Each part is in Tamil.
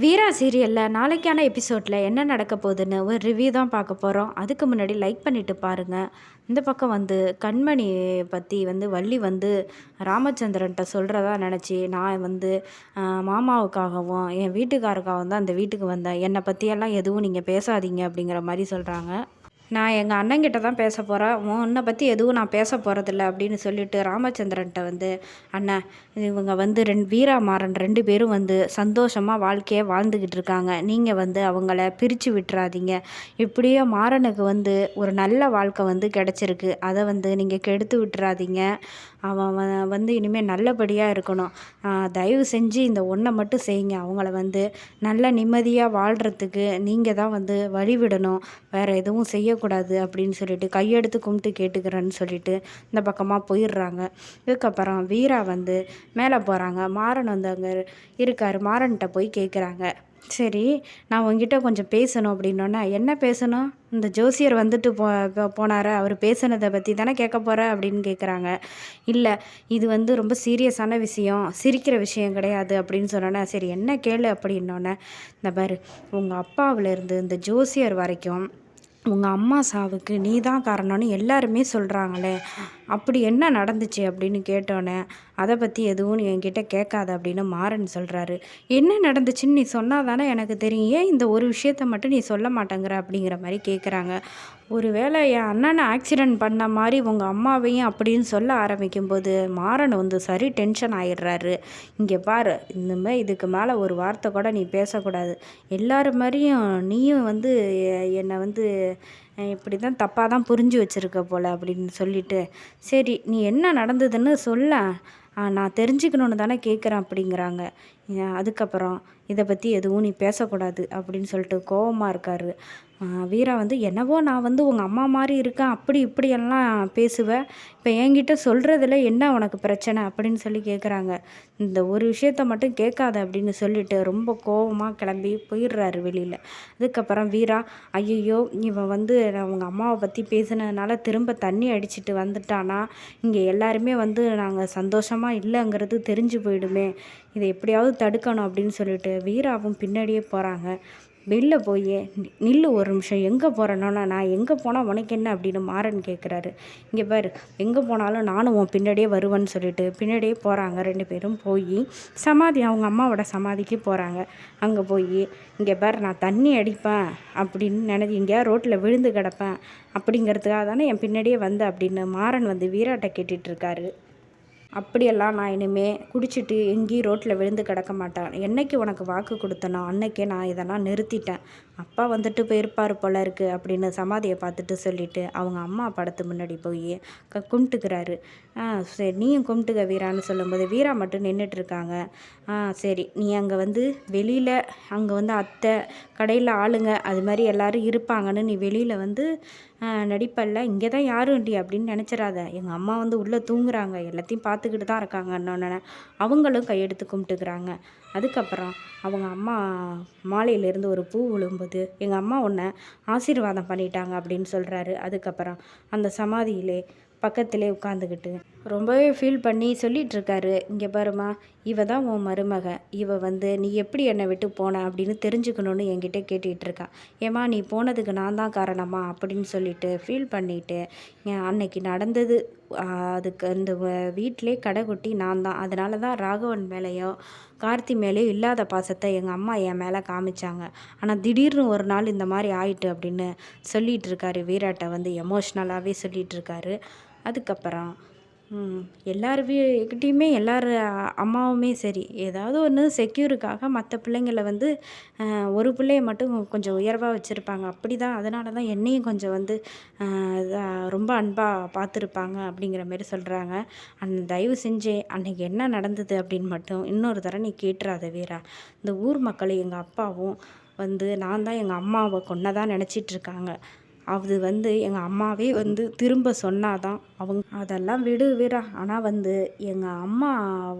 வீரா சீரியலில் நாளைக்கான எபிசோடில் என்ன நடக்க போகுதுன்னு ஒரு ரிவ்யூ தான் பார்க்க போகிறோம் அதுக்கு முன்னாடி லைக் பண்ணிவிட்டு பாருங்கள் இந்த பக்கம் வந்து கண்மணி பற்றி வந்து வள்ளி வந்து ராமச்சந்திரன்ட்ட சொல்கிறதா நினச்சி நான் வந்து மாமாவுக்காகவும் என் வீட்டுக்காருக்காகவும் தான் அந்த வீட்டுக்கு வந்தேன். என்னை பற்றியெல்லாம் எதுவும் நீங்கள் பேசாதீங்க அப்படிங்கிற மாதிரி சொல்கிறாங்க நான் எங்கள் அண்ணங்கிட்ட தான் பேச போகிறேன் உன்னை பற்றி எதுவும் நான் பேச போகிறதில்ல அப்படின்னு சொல்லிட்டு ராமச்சந்திரன்ட்ட வந்து அண்ணன் இவங்க வந்து ரெண்டு வீராமாறன் ரெண்டு பேரும் வந்து சந்தோஷமாக வாழ்க்கையை வாழ்ந்துக்கிட்டு இருக்காங்க. நீங்கள் வந்து அவங்கள பிரித்து விட்டுறாதீங்க. இப்படியே மாறனுக்கு வந்து ஒரு நல்ல வாழ்க்கை வந்து கிடச்சிருக்கு. அதை வந்து நீங்கள் கெடுத்து விட்டுறாதீங்க. அவன் வந்து இனிமேல் நல்லபடியாக இருக்கணும். தயவு செஞ்சு இந்த ஒன்றை மட்டும் செய்யுங்க. அவங்கள வந்து நல்ல நிம்மதியாக வாழ்கிறதுக்கு நீங்கள் தான் வந்து வழிவிடணும். வேறு எதுவும் செய்யக்கூடாது அப்படின்னு சொல்லிட்டு கையெடுத்து கும்பிட்டு கேட்டுக்கிறேன்னு சொல்லிட்டு இந்த பக்கமாக போயிடுறாங்க. இதுக்கப்புறம் வீரா வந்து மேலே போகிறாங்க மாறன் வந்து அங்கே இருக்கார். மாறன்கிட்ட போய் கேட்குறாங்க சரி நான் உங்ககிட்ட கொஞ்சம் பேசணும் அப்படின்னோடனே என்ன பேசணும்? இந்த ஜோசியர் வந்துட்டு போ போ- போனாரு? அவர் பேசுனதை பற்றி தானே கேட்க போகிற அப்படின்னு கேட்குறாங்க இல்லை இது வந்து ரொம்ப சீரியஸான விஷயம் சிரிக்கிற விஷயம் கிடையாது அப்படின்னு சொன்னோன்னே சரி என்ன கேளு? அப்படின்னோடனே இந்த பாரு உங்கள் அப்பாவிலேருந்து இந்த ஜோசியர் வரைக்கும் உங்கள் அம்மா சாவுக்கு நீ தான் காரணம்னு எல்லாருமே சொல்கிறாங்களே அப்படி என்ன நடந்துச்சு அப்படின்னு கேட்டோன்னே அதை பற்றி எதுவும் நீ என்கிட்ட கேட்காத அப்படின்னு மாறன் சொல்கிறாரு என்ன நடந்துச்சுன்னு நீ சொன்னால் தானே எனக்கு தெரியும். ஏன் இந்த ஒரு விஷயத்த மட்டும் நீ சொல்ல மாட்டேங்கிற? அப்படிங்கிற மாதிரி கேட்குறாங்க ஒருவேளை என் அண்ணனை ஆக்சிடெண்ட் பண்ண மாதிரி உங்கள் அம்மாவையும் அப்படின்னு சொல்ல ஆரம்பிக்கும்போது மாறன் வந்து சரி டென்ஷன் ஆயிடுறாரு. இங்கே பாரு இந்தமாதிரி இதுக்கு மேலே ஒரு வார்த்தை கூட நீ பேசக்கூடாது. எல்லோரும் மாதிரியும் நீயும் வந்து என்னை வந்து இப்படி தான் தப்பாக தான் புரிஞ்சு வச்சுருக்க போல் அப்படின்னு சொல்லிட்டு சரி நீ என்ன நடந்ததுன்னு சொல்ல. நான் தெரிஞ்சுக்கணுன்னு தானே கேட்குறேன் அப்படிங்கிறாங்க. அதுக்கப்புறம் இதை பற்றி எதுவும் நீ பேசக்கூடாது அப்படின்னு சொல்லிட்டு கோவமாக இருக்கார். வீரா வந்து என்னவோ நான் வந்து உங்கள் அம்மா மாதிரி இருக்கேன். அப்படி இப்படியெல்லாம் பேசுவேன் இப்போ என்கிட்ட சொல்கிறதுல என்ன உனக்கு பிரச்சனை? அப்படின்னு சொல்லி கேட்குறாங்க இந்த ஒரு விஷயத்த மட்டும் கேட்காத அப்படின்னு சொல்லிட்டு ரொம்ப கோவமாக கிளம்பி போயிடுறாரு வெளியில். அதுக்கப்புறம் வீரா ஐயையோ இவன் வந்து அவங்க அம்மாவை பற்றி பேசினதுனால திரும்ப தண்ணி அடிச்சுட்டு வந்துட்டானா? இங்கே எல்லாருமே வந்து நாங்கள் சந்தோஷமாக இல்லைங்கிறது தெரிஞ்சு போயிடுமே. இதை எப்படியாவது தடுக்கணும் அப்படின்னு சொல்லிட்டு வீராவும் பின்னாடியே போகிறாங்க வெளில போய் நில்லு ஒரு நிமிஷம் எங்கே போகிறேன்னா நான்? எங்கே போனால் உனக்கு என்ன? அப்படின்னு மாறன் கேட்குறாரு இங்கே பாரு எங்கே போனாலும் நானும் உன் பின்னாடியே வருவேன்னு சொல்லிட்டு பின்னாடியே போகிறாங்க ரெண்டு பேரும் போய் சமாதி அவங்க அம்மாவோட சமாதிக்கு போகிறாங்க அங்கே போய் இங்கே பாரு நான் தண்ணி அடிப்பேன் அப்படின்னு நினைச்சு எங்கேயா ரோட்டில் விழுந்து கிடப்பேன் அப்படிங்கிறதுக்காக தானே என் பின்னாடியே வந்த அப்படின்னு மாறன் வந்து வீராட்டை கேட்டுட்ருக்காரு அப்படியெல்லாம் நான் இனிமே குடிச்சிட்டு எங்கேயும் ரோட்டில் விழுந்து கிடக்க மாட்டேன். என்னைக்கு உனக்கு வாக்கு கொடுத்தனோ அன்னைக்கே நான் இதெல்லாம் நிறுத்திட்டேன். அப்பா வந்துட்டு போயிருப்பார் போல இருக்கு அப்படின்னு சமாதியை பார்த்துட்டு சொல்லிட்டு அவங்க அம்மா படத்து முன்னாடி போய் க கும்பிட்டுக்கிறாரு. ஆ சரி நீயும் கும்பிட்டுக்க வீரான்னு சொல்லும்போது வீரா மட்டும் நின்றுட்டு இருக்காங்க ஆ சரி நீ அங்கே வந்து வெளியில் அங்கே வந்து அத்தை கடையில் ஆளுங்க அது மாதிரி எல்லோரும் இருப்பாங்கன்னு நீ வெளியில் வந்து நடிப்பல்ல இங்கே தான் யாரும் இல்லையே அப்படின்னு நினச்சிடாத எங்கள் அம்மா வந்து உள்ளே தூங்குறாங்க எல்லாத்தையும் பார்த்துக்கிட்டு தான் இருக்காங்கன்னு அவங்களும் கையெடுத்து கும்பிட்டுக்கிறாங்க. அதுக்கப்புறம் அவங்க அம்மா மாலையிலேருந்து ஒரு பூ விழும்போது எங்கள் அம்மா உன்னை ஆசீர்வாதம் பண்ணிட்டாங்க அப்படின்னு சொல்கிறாரு அதுக்கப்புறம் அந்த சமாதியிலே பக்கத்திலே உட்காந்துக்கிட்டு ரொம்பவே ஃபீல் பண்ணி சொல்லிகிட்ருக்காரு இங்கே பாருமா இவ தான் உன் மருமக. இவ வந்து நீ எப்படி என்னை விட்டு போன? அப்படின்னு தெரிஞ்சுக்கணும்னு என்கிட்ட கேட்டுட்டு இருக்கா ஏம்மா நீ போனதுக்கு நான் தான் காரணமா? அப்படின்னு சொல்லிட்டு ஃபீல் பண்ணிட்டு "ஏன் அன்னைக்கு நடந்தது அதுக்கு அந்த வீட்டிலே கடை கொட்டி நான் தான். அதனால தான் ராகவன் மேலேயோ கார்த்தி மேலேயோ இல்லாத பாசத்தை எங்கள் அம்மா என் மேலே காமிச்சாங்க. ஆனால் திடீர்னு ஒரு நாள் இந்த மாதிரி ஆயிட்டு அப்படின்னு சொல்லிகிட்ருக்காரு வீராட்டை வந்து எமோஷ்னலாகவே சொல்லிகிட்ருக்காரு அதுக்கப்புறம் ம், எல்லார் அம்மாவுமே சரி. ஏதாவது ஒன்று செக்யூருக்காக மற்ற பிள்ளைங்களை வந்து ஒரு பிள்ளைய மட்டும் கொஞ்சம் உயர்வாக வச்சுருப்பாங்க. அப்படி தான் அதனால தான் என்னையும் கொஞ்சம் வந்து ரொம்ப அன்பாக பார்த்துருப்பாங்க அப்படிங்கிற மாரி சொல்கிறாங்க அந் தயவு செஞ்சு அன்றைக்கி என்ன நடந்தது அப்படின்னு மட்டும் இன்னொரு தடவை நீ கேட்டுறாத வீரா. இந்த ஊர் மக்கள் எங்கள் அப்பாவும் வந்து நான் தான் எங்கள் அம்மாவை கொன்னதாக நினச்சிட்ருக்காங்க அது வந்து எங்கள் அம்மாவே வந்து திரும்ப சொன்னாதான். அவங்க அதெல்லாம் விடு வீரா. ஆனால் வந்து எங்கள் அம்மா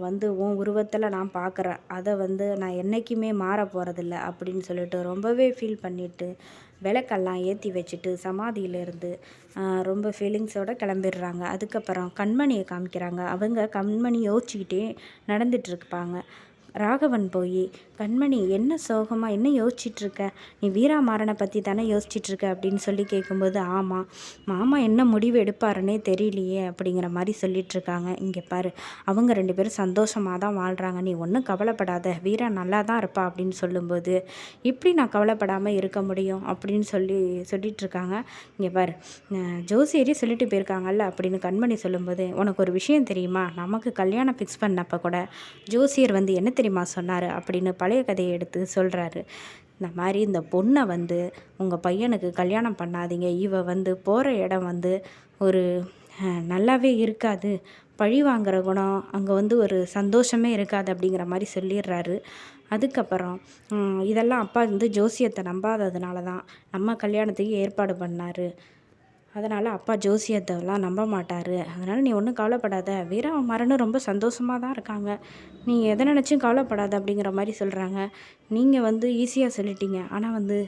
வந்து உன் உருவத்தில் நான் பார்க்குறேன் அதை வந்து நான் என்றைக்குமே மாற போகிறதில்ல அப்படின்னு சொல்லிட்டு ரொம்பவே ஃபீல் பண்ணிட்டு விளக்கெல்லாம் ஏற்றி வச்சுட்டு சமாதியிலேருந்து ரொம்ப ஃபீலிங்ஸோடு கிளம்பிடுறாங்க. அதுக்கப்புறம் கண்மணியை காமிக்கிறாங்க. அவங்க கண்மணி யோசிச்சுக்கிட்டே நடந்துகிட்ருப்பாங்க ராகவன் போய் கண்மணி என்ன சோகமாக என்ன யோசிச்சிட்ருக்க? நீ வீராமாறனை பற்றி தானே யோசிச்சிட்ருக்க? அப்படின்னு சொல்லி கேட்கும்போது ஆமாம் மாமா என்ன முடிவு எடுப்பாருன்னே தெரியலையே அப்படிங்கிற மாதிரி சொல்லிகிட்ருக்காங்க இங்கே பாரு அவங்க ரெண்டு பேரும் சந்தோஷமாக தான் வாழ்கிறாங்க நீ ஒன்றும் கவலைப்படாத. வீரா நல்லா தான் இருப்பா அப்படின்னு சொல்லும்போது இப்படி நான் கவலைப்படாமல் இருக்க முடியும் அப்படின்னு சொல்லி சொல்லிகிட்ருக்காங்க இங்கே பாரு ஜோசியரே சொல்லிட்டு போயிருக்காங்கல்ல அப்படின்னு கண்மணி சொல்லும்போது உனக்கு ஒரு விஷயம் தெரியுமா? நமக்கு கல்யாணம் ஃபிக்ஸ் பண்ணப்போ கூட ஜோசியர் வந்து என்ன தெரியுமா சொன்னார் அப்படின்னு பழைய கதையை எடுத்து சொல்கிறாரு இந்த மாதிரி இந்த பொண்ணை வந்து உங்கள் பையனுக்கு கல்யாணம் பண்ணாதீங்க. இவ வந்து போகிற இடம் வந்து ஒரு நல்லாவே இருக்காது. பழி வாங்குற குணம் அங்கே வந்து ஒரு சந்தோஷமே இருக்காது அப்படிங்கிற மாதிரி சொல்லிடுறாரு. அதுக்கப்புறம் இதெல்லாம் அப்பா வந்து ஜோசியத்தை நம்பாததுனால தான் நம்ம கல்யாணத்துக்கு ஏற்பாடு பண்ணார். அதனால் அப்பா ஜோசியத்தெல்லாம் நம்ப மாட்டார். அதனால் நீ ஒன்றும் கவலைப்படாத. வீரா மரணும் ரொம்ப சந்தோஷமாக தான் இருக்காங்க. நீ எதை நினச்சும் கவலைப்படாத அப்படிங்கிற மாதிரி சொல்கிறாங்க நீங்கள் வந்து ஈஸியாக சொல்லிட்டீங்க. ஆனால் வந்து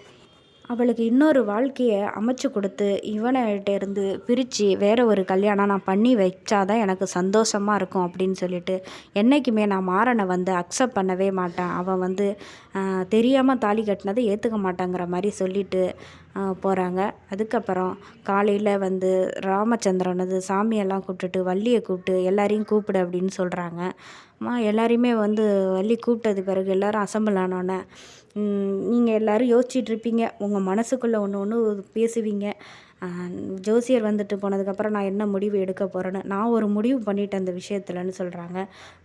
அவளுக்கு இன்னொரு வாழ்க்கையை அமைச்சு கொடுத்து இவன்கிட்ட இருந்து பிரித்து வேற ஒரு கல்யாணம் நான் பண்ணி வச்சாதான் எனக்கு சந்தோஷமாக இருக்கும் அப்படின்னு சொல்லிட்டு என்றைக்குமே நான் மாறனை வந்து அக்செப்ட் பண்ணவே மாட்டேன். அவன் வந்து தெரியாமல் தாலி கட்டினதை ஏற்றுக்க மாட்டாங்கிற மாதிரி சொல்லிட்டு போகிறாங்க அதுக்கப்புறம் காலையில் வந்து ராமச்சந்திரனது சாமியெல்லாம் கூப்பிட்டுட்டு வள்ளியை கூப்பிட்டு எல்லாரையும் கூப்பிடு அப்படின்னு சொல்கிறாங்க அம்மா எல்லாரையுமே வந்து வள்ளி கூப்பிட்டது பிறகு எல்லாரும் அசம்பிள் ஆனோன்னே நீங்கள் எல்லோரும் யோசிச்சிட்டுருப்பீங்க உங்கள் மனசுக்குள்ளே ஒன்று ஒன்று பேசுவீங்க. ஜோசியர் வந்துட்டு போனதுக்கப்புறம் நான் என்ன முடிவு எடுக்க போகிறேன்னு நான் ஒரு முடிவு பண்ணிட்டேன் அந்த விஷயத்துலன்னு சொல்கிறாங்க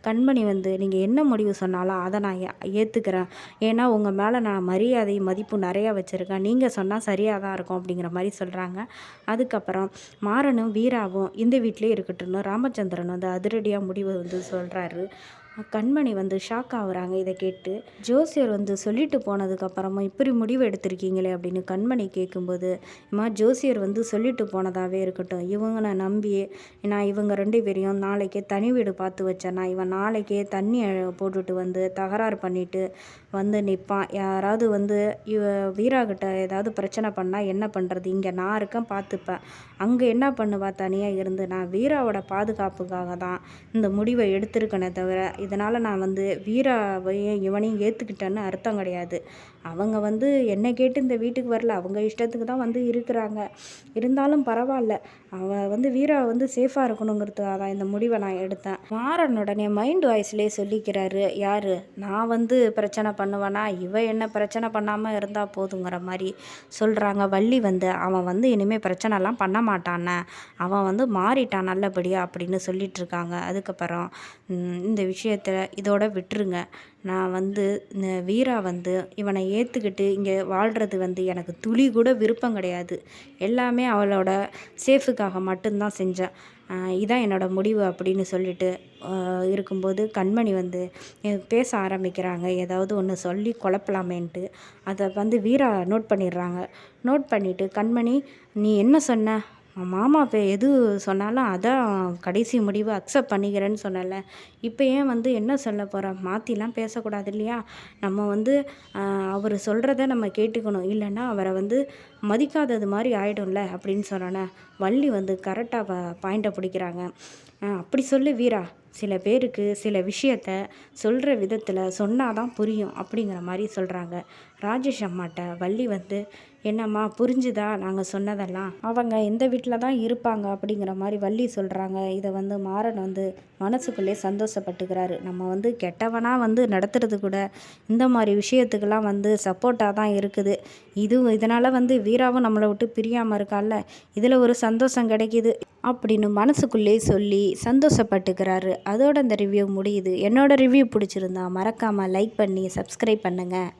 கண்மணி வந்து நீங்கள் என்ன முடிவு சொன்னாலும் அதை நான் ஏ- ஏற்றுக்கிறேன் ஏன்னா உங்கள் மேலே நான் மரியாதை மதிப்பு நிறையா வச்சுருக்கேன். நீங்கள் சொன்னால் சரியாக தான் இருக்கும் அப்படிங்கிற மாதிரி சொல்கிறாங்க அதுக்கப்புறம் மாறனும் வீராவும் இந்த வீட்டிலே இருக்கட்டும்னு ராமச்சந்திரன் வந்து அதிரடியாக முடிவு வந்து சொல்கிறாரு கண்மணி வந்து ஷாக் ஆகுறாங்க இதை கேட்டு. ஜோசியர் வந்து சொல்லிட்டு போனதுக்கப்புறமா இப்படி முடிவு எடுத்திருக்கீங்களே அப்படின்னு கண்மணி கேட்கும்போது இம்மா ஜோசியர் வந்து சொல்லிட்டு போனதாகவே இருக்கட்டும். இவங்களை நம்பி நான் இவங்க ரெண்டு பேரையும் நாளைக்கே தனி வீடு பார்த்து வச்சேன்னா இவன் நாளைக்கே தண்ணி போட்டுட்டு வந்து தகராறு பண்ணிட்டு வந்து நிற்பான் யாராவது வந்து இவ வீராகிட்ட ஏதாவது பிரச்சனை பண்ணால் என்ன பண்ணுறது இங்கே நான் இருக்கேன் பார்த்துப்பேன். அங்கே என்ன பண்ணுவா? தனியாக இருந்து. நான் வீராவோட பாதுகாப்புக்காக தான் இந்த முடிவை எடுத்திருக்கனே தவிர இதனால் நான் வந்து வீராவையும் இவனையும் ஏற்றுக்கிட்டேன்னு அர்த்தம் கிடையாது. அவங்க வந்து என்னை கேட்டு இந்த வீட்டுக்கு வரல. அவங்க இஷ்டத்துக்கு தான் வந்து இருக்கிறாங்க. இருந்தாலும் பரவாயில்ல. அவள் வந்து வீரா வந்து சேஃபாக இருக்கணுங்கிறதுக்காக தான் இந்த முடிவை நான் எடுத்தேன். மாறன் உடனே மைண்ட் வாய்ஸ்லேயே சொல்லிக்கிறாரு. யார்? நான் வந்து பிரச்சனை பண்ணுவேனா? இவ என்ன பிரச்சனை பண்ணாமல் இருந்தால் போதுங்கிற மாதிரி சொல்கிறாங்க வள்ளி வந்து அவன் வந்து இனிமேல் பிரச்சனைலாம் பண்ண மாட்டானே. அவன் வந்து மாறிட்டான் நல்லபடியாக அப்படின்னு சொல்லிட்டு இருக்காங்க. அதுக்கப்புறம் இந்த விஷயம் விஷயத்தை இதோட விட்டுருங்க. நான் வந்து இந்த வீரா வந்து இவனை ஏற்றுக்கிட்டு இங்கே வாழ்கிறது வந்து எனக்கு துளி கூட விருப்பம் கிடையாது. எல்லாமே அவளோட சேஃபுக்காக மட்டும்தான் செஞ்சேன். இதான் என்னோட முடிவு அப்படின்னு சொல்லிட்டு இருக்கும்போது கண்மணி வந்து பேச ஆரம்பிக்கிறாங்க. ஏதாவது ஒன்று சொல்லி குழப்பலாமேன்ட்டு. அதை வந்து வீரா நோட் பண்ணிடுறாங்க. நோட் பண்ணிவிட்டு கண்மணி நீ என்ன சொன்ன? மாமா இப்போ எது சொன்னாலும் அதான் கடைசி முடிவு அக்செப்ட் பண்ணிக்கிறேன்னு சொன்னல. இப்போ ஏன் வந்து என்ன சொல்ல போகிற மாற்றிலாம் பேசக்கூடாது இல்லையா? நம்ம வந்து அவர் சொல்கிறத நம்ம கேட்டுக்கணும். இல்லைன்னா அவரை வந்து மதிக்காதது மாதிரி ஆயிடும்ல அப்படின்னு சொன்னோன்னே வள்ளி வந்து கரெக்டாக பாயிண்ட்டை பிடிக்கிறாங்க. அப்படி சொல்லு வீரா. சில பேருக்கு சில விஷயத்த சொல்கிற விதத்தில் சொன்னாதான் புரியும் அப்படிங்கிற மாதிரி சொல்கிறாங்க ராஜேஷ் அம்மாட்ட வள்ளி வந்து என்னம்மா புரிஞ்சுதா? நாங்கள் சொன்னதெல்லாம். அவங்க இந்த வீட்டில் தான் இருப்பாங்க அப்படிங்கிற மாதிரி வள்ளி சொல்கிறாங்க இதை வந்து மாறன் வந்து மனசுக்குள்ளே சந்தோஷப்பட்டுக்கிறாரு. நம்ம வந்து கெட்டவனாக வந்து நடத்துறது கூட இந்த மாதிரி விஷயத்துக்கெல்லாம் வந்து சப்போர்ட்டாக தான் இருக்குது. இது இதனால் வந்து வீராவும் நம்மளை விட்டு பிரியாமல் இருக்கால இதில் ஒரு சந்தோஷம் கிடைக்கிது அப்படின்னு மனசுக்குள்ளே சொல்லி சந்தோஷப்பட்டுக்கிறாரு. அதோட இந்த ரிவ்யூ முடியுது. என்னோட ரிவ்யூ பிடிச்சிருந்தா மறக்காமல் லைக் பண்ணி சப்ஸ்கிரைப் பண்ணுங்கள்